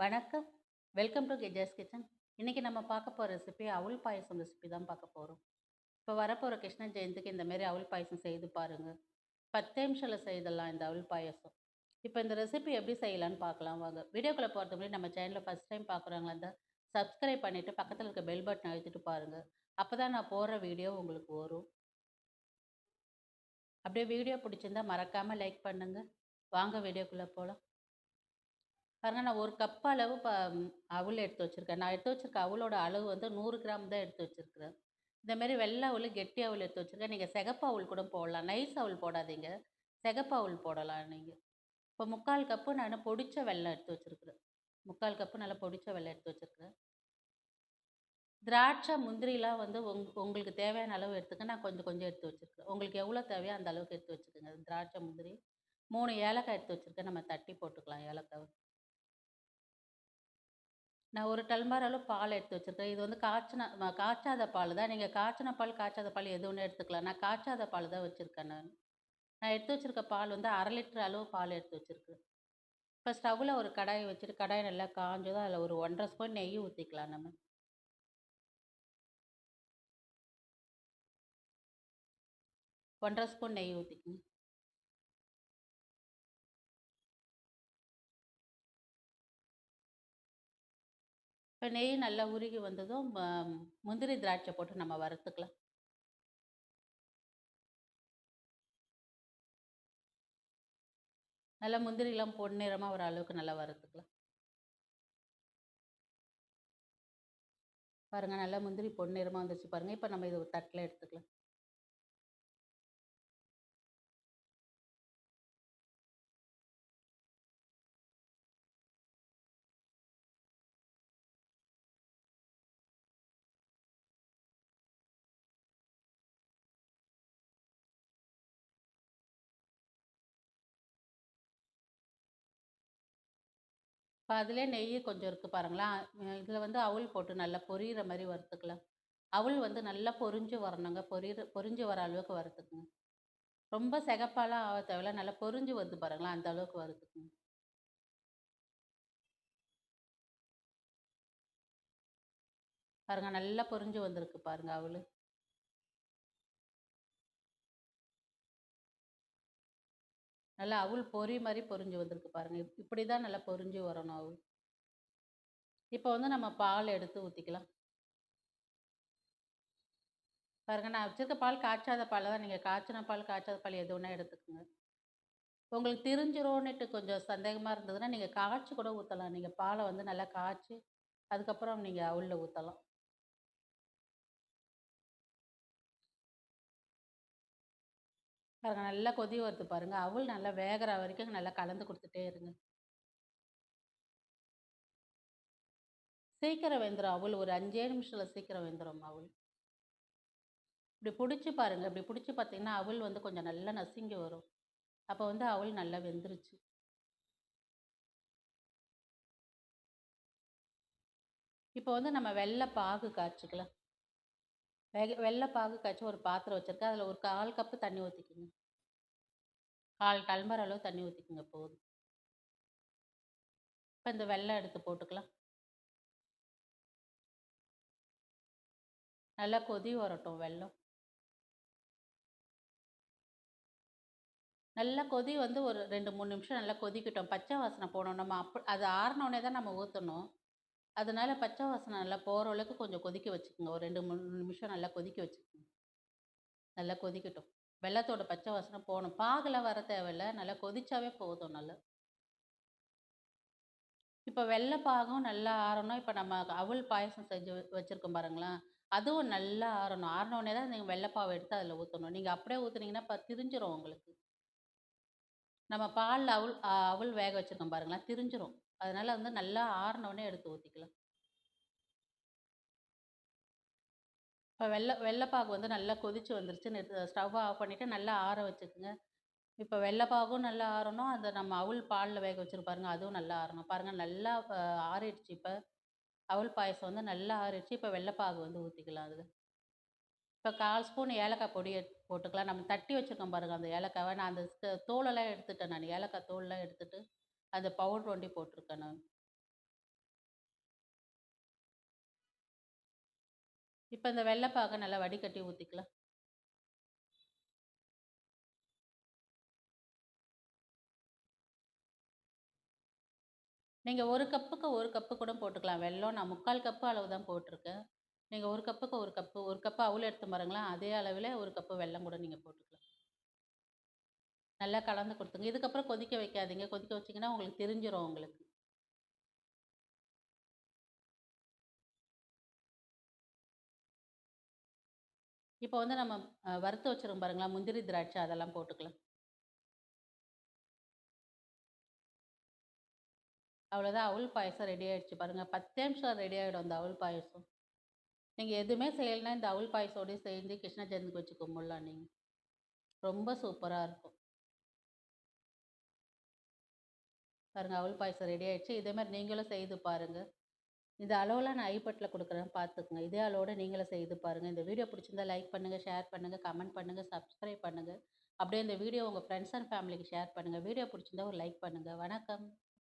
வணக்கம். Welcome to Geja's kitchen. இன்றைக்கி நம்ம பார்க்க போகிற ரெசிபி அவுள் பாயசம் ரெசிபி தான் பார்க்க போகிறோம் இப்போ வரப்போகிற கிருஷ்ண ஜெயந்திக்கு இந்தமாரி அவுள் செய்து பாருங்கள் பத்து நிமிஷத்தில் செய்திடலாம் இந்த அவுள் பாயசம் இப்போ இந்த ரெசிபி எப்படி செய்யலான்னு பார்க்கலாம் வாங்க. வீடியோக்குள்ளே போகிறது முன்னாடி நம்ம சேனலில் ஃபர்ஸ்ட் டைம் பார்க்குறாங்களா இருந்தால் சப்ஸ்கிரைப் பண்ணிவிட்டு பக்கத்தில் இருக்க பெல் பட்டன் அழுத்திட்டு அப்போ தான் நான் போடுற வீடியோ உங்களுக்கு வரும். அப்படியே வீடியோ பிடிச்சிருந்தா மறக்காமல் லைக் பண்ணுங்கள் வாங்க வீடியோக்குள்ளே போகலாம் பாருங்க நான் ஒரு கப் அளவு ப அவள் எடுத்து வச்சுருக்கேன் நான் எடுத்து வச்சுருக்க அவளோட அளவு வந்து நூறு கிராம் தான் எடுத்து வச்சுருக்கிறேன் இந்தமாரி வெள்ளை வெள்ள கெட்டி அவுள் எடுத்து வச்சுருக்கேன் நீங்கள் சிகப்பு அவுள் கூட போடலாம். நைஸ் அவள் போடாதீங்க. சிகப்பு அவுள் போடலாம் நீங்கள் இப்போ 3/4 கப்பு நான் பொடிச்ச வெள்ளம் எடுத்து வச்சுருக்குறேன் முக்கால் கப்பு நல்லா பொடிச்ச வெள்ளம் எடுத்து வச்சிருக்கிறேன். திராட்சை, முந்திரிலாம் வந்து உங் உங்களுக்கு தேவையான அளவு எடுத்துக்க. நான் கொஞ்சம் கொஞ்சம் எடுத்து வச்சுருக்கேன் உங்களுக்கு எவ்வளோ தேவையோ அந்த அளவுக்கு எடுத்து வச்சுக்கோங்க. திராட்சை, முந்திரி மூணு ஏலக்காய் எடுத்து வச்சிருக்கேன். நம்ம தட்டி போட்டுக்கலாம் ஏலக்காய் நான் 1 டம்ளர் அளவு பால் எடுத்து வச்சிருக்கேன். இது வந்து காய்ச்சின காய்ச்சாத பால் தான். நீங்கள் காய்ச்சின பால், காய்ச்சாத பால் எது ஒன்று எடுத்துக்கலாம். நான் காய்ச்சாத பால் தான் வச்சுருக்கேன் நான் நான் எடுத்து வச்சிருக்க பால் வந்து அரை லிட்டர் அளவு பால் எடுத்து வச்சுருக்கேன் இப்போ ஸ்டவ்வில் ஒரு கடாய் வச்சுட்டு, கடாய் நல்லா காஞ்சதும் அதில் ஒரு 1 1/2 ஸ்பூன் நெய் ஊற்றிக்கலாம் நம்ம. ஒன்றரை ஸ்பூன் நெய் ஊற்றிக்கணும் இப்போ நெய் நல்லா உருகி வந்ததும், முந்திரி, திராட்சை போட்டு நம்ம வறுத்துக்கலாம். நல்லா முந்திரிலாம் பொன்னிறமா ஒரு அளவுக்கு நல்லா வறுத்துக்கலாம். பாருங்கள் நல்லா முந்திரி பொன்னிறமா வந்துருச்சு பாருங்கள் இப்போ நம்ம இது தட்டில் எடுத்துக்கலாம். இப்போ அதுலேயே நெய் கொஞ்சம் இருக்குது பாருங்களேன். இதில் வந்து அவுள் போட்டு நல்லா பொரியிற மாதிரி வறுத்துக்கலாம். அவுள் வந்து நல்லா பொரிஞ்சு வரணுங்க. பொரியிற பொரிஞ்சு வர அளவுக்கு வறுத்துக்குங்க ரொம்ப சிகப்பாலாம் ஆக தேவையில்ல. நல்லா பொரிஞ்சு வருது பாருங்களேன், அந்த அளவுக்கு வறுத்துக்குங்க பாருங்கள் நல்லா பொரிஞ்சு வந்திருக்கு பாருங்கள் அவள் நல்லா அவுள் பொரி மாதிரி பொரிஞ்சு வந்திருக்கு பாருங்கள் இப்படி தான் நல்லா பொரிஞ்சு வரணும் அவுள். இப்போ வந்து நம்ம பால் எடுத்து ஊற்றிக்கலாம் பாருங்க நான் வச்சுருக்க பால் காய்ச்சாத பால் தான். நீங்கள் காய்ச்சின பால், காய்ச்சாத பால் எது ஒன்றா எடுத்துக்கோங்க. உங்களுக்கு திரிஞ்சிரும்னுட்டு கொஞ்சம் சந்தேகமாக இருந்ததுன்னா, நீங்கள் காய்ச்சி கூட ஊற்றலாம் நீங்கள் பாலை வந்து நல்லா காய்ச்சி, அதுக்கப்புறம் நீங்கள் அவுளில் ஊற்றலாம் பாருங்க நல்லா கொதி வருது பாருங்கள் அவள் நல்லா வேகிற வரைக்கும் நல்லா கலந்து கொடுத்துட்டே இருங்க. சீக்கிரம் வெந்துடும் அவுள். ஒரு அஞ்சே நிமிஷத்தில் சீக்கிரம் வெந்துடும் அவுள். இப்படி பிடிச்சி பாருங்க. இப்படி பிடிச்சி பார்த்தீங்கன்னா, அவள் வந்து கொஞ்சம் நல்லா நசுங்கி வரும். அப்போ வந்து அவள் நல்லா வெந்துருச்சு. இப்போ வந்து நம்ம வெள்ளை பாகு காய்ச்சிக்கலாம். வெக வெள்ளை பாகு காய்ச்சி ஒரு பாத்திரம் வச்சுருக்கேன் அதில் ஒரு 1/4 கப்பு தண்ணி ஊற்றிக்கிங்க கால் டல்மர் அளவு தண்ணி ஊற்றிக்கிங்க போதும். இப்போ இந்த வெள்ளை எடுத்து போட்டுக்கலாம். நல்லா கொதி வரட்டும் வெல்லம். நல்லா கொதி வந்து ஒரு 2, 3 நிமிஷம் நல்லா கொதிக்கட்டும். பச்சை வாசனை போணும். நம்ம அப் அது ஆறினோடனே தான் நம்ம ஊற்றணும் அதனால பச்சை வாசனை நல்லா போகிற அளவுக்கு கொஞ்சம் கொதிக்க வச்சுக்கோங்க ஒரு 2, 3 நிமிஷம் நல்லா கொதிக்க வச்சுக்கோங்க நல்லா கொதிக்கட்டும். வெள்ளத்தோட பச்சை வாசனை போகணும் பாகில் வர தேவையில்ல. நல்லா கொதிச்சாவே போதும் நல்லா. இப்போ வெள்ளை பாகம் நல்லா ஆறணும். இப்போ நம்ம அவல் பாயசம் செஞ்சு வச்சுருக்கோம் பாருங்களேன், அதுவும் நல்லா ஆறணும். ஆறினோடனே தான் நீங்கள் வெள்ளைப்பாவை எடுத்து அதில் ஊற்றணும் நீங்கள் அப்படியே ஊற்றுனீங்கன்னா இப்போ திரிஞ்சிரும் உங்களுக்கு. நம்ம பாலில் அவுள் அவுள் வேக வச்சுருக்கோம் பாருங்களேன், திரிஞ்சிரும். அதனால் வந்து நல்லா ஆறுனோனே எடுத்து ஊற்றிக்கலாம் இப்போ வெள்ளை வெள்ளைப்பாகு வந்து நல்லா கொதிச்சு வந்துருச்சு. நிறுத்து ஸ்டவ்வை ஆஃப் பண்ணிவிட்டு நல்லா ஆற வச்சுக்கோங்க இப்போ வெள்ளைப்பாகும் நல்லா ஆறணும். அந்த நம்ம அவுள் பாலில் வேக வச்சிருக்கோம் பாருங்கள் அதுவும் நல்லா ஆறணும். பாருங்கள் நல்லா ஆறிடுச்சு இப்போ அவுள் பாயசம் வந்து நல்லா ஆறிடுச்சு. இப்போ வெள்ளைப்பாகு வந்து ஊற்றிக்கலாம் அதில் இப்போ கால் ஸ்பூன் ஏலக்காய் பொடி போட்டுக்கலாம். நம்ம தட்டி வச்சுருக்கோம் பாருங்கள் அந்த ஏலக்காவை. நான் அந்த தோலெல்லாம் எடுத்துட்டேன் நான். ஏலக்காய் தோலெல்லாம் எடுத்துகிட்டு அந்த பவுடர் ஒண்டி போட்டிருக்கேன் நான். இப்போ இந்த வெள்ளைப்பாக நல்லா வடிகட்டி ஊற்றிக்கலாம் நீங்கள் ஒரு கப்புக்கு ஒரு கப்பு கூட போட்டுக்கலாம். வெள்ளம் நான் முக்கால் கப்பு அளவு தான் போட்டிருக்கேன். நீங்கள் ஒரு கப்புக்கு ஒரு கப்பு ஒரு கப்பு அவுள் எடுத்து பாருங்களேன் அதே அளவில் ஒரு கப்பு வெல்லம் கூட நீங்கள் போட்டுக்கலாம். நல்லா கலந்து கொடுத்துங்க. இதுக்கப்புறம் கொதிக்க வைக்காதீங்க. கொதிக்க வச்சிங்கன்னா உங்களுக்கு தெரிஞ்சிடும் உங்களுக்கு. இப்போ வந்து நம்ம வறுத்து வச்சிருக்கோம் பாருங்களா முந்திரி திராட்சை அதெல்லாம் போட்டுக்கலாம். அவ்வளோதான் அவுள் பாயசம் ரெடி ஆகிடுச்சு பாருங்கள் பத்து நிமிஷம் ரெடி ஆகிடும் அந்த அவுள் பாயசம். நீங்கள் எதுவுமே செய்யலைன்னா இந்த அவுல் பாயசோடய சேர்ந்து கிருஷ்ண ஜெயந்திக்கு வச்சு கும்பிடலாம் நீங்கள் ரொம்ப சூப்பராக இருக்கும். பாருங்கள் அவுல் பாயசம் ரெடி ஆகிடுச்சு இதே மாதிரி நீங்களும் செய்து பாருங்கள் இந்த அளவில் நான் ஐப்பட்டில் கொடுக்குறேன் பார்த்துக்குங்க. இதே அளவோட நீங்களும் செய்து பாருங்கள் இந்த வீடியோ பிடிச்சிருந்தா லைக் பண்ணுங்கள் ஷேர் பண்ணுங்கள் கமெண்ட் பண்ணுங்கள் சப்ஸ்கிரைப் பண்ணுங்கள் அப்படியே இந்த வீடியோ உங்கள் ஃப்ரெண்ட்ஸ் அண்ட் ஃபேமிலிக்கு ஷேர் பண்ணுங்கள் வீடியோ பிடிச்சிருந்தா ஒரு லைக் பண்ணுங்கள் வணக்கம்.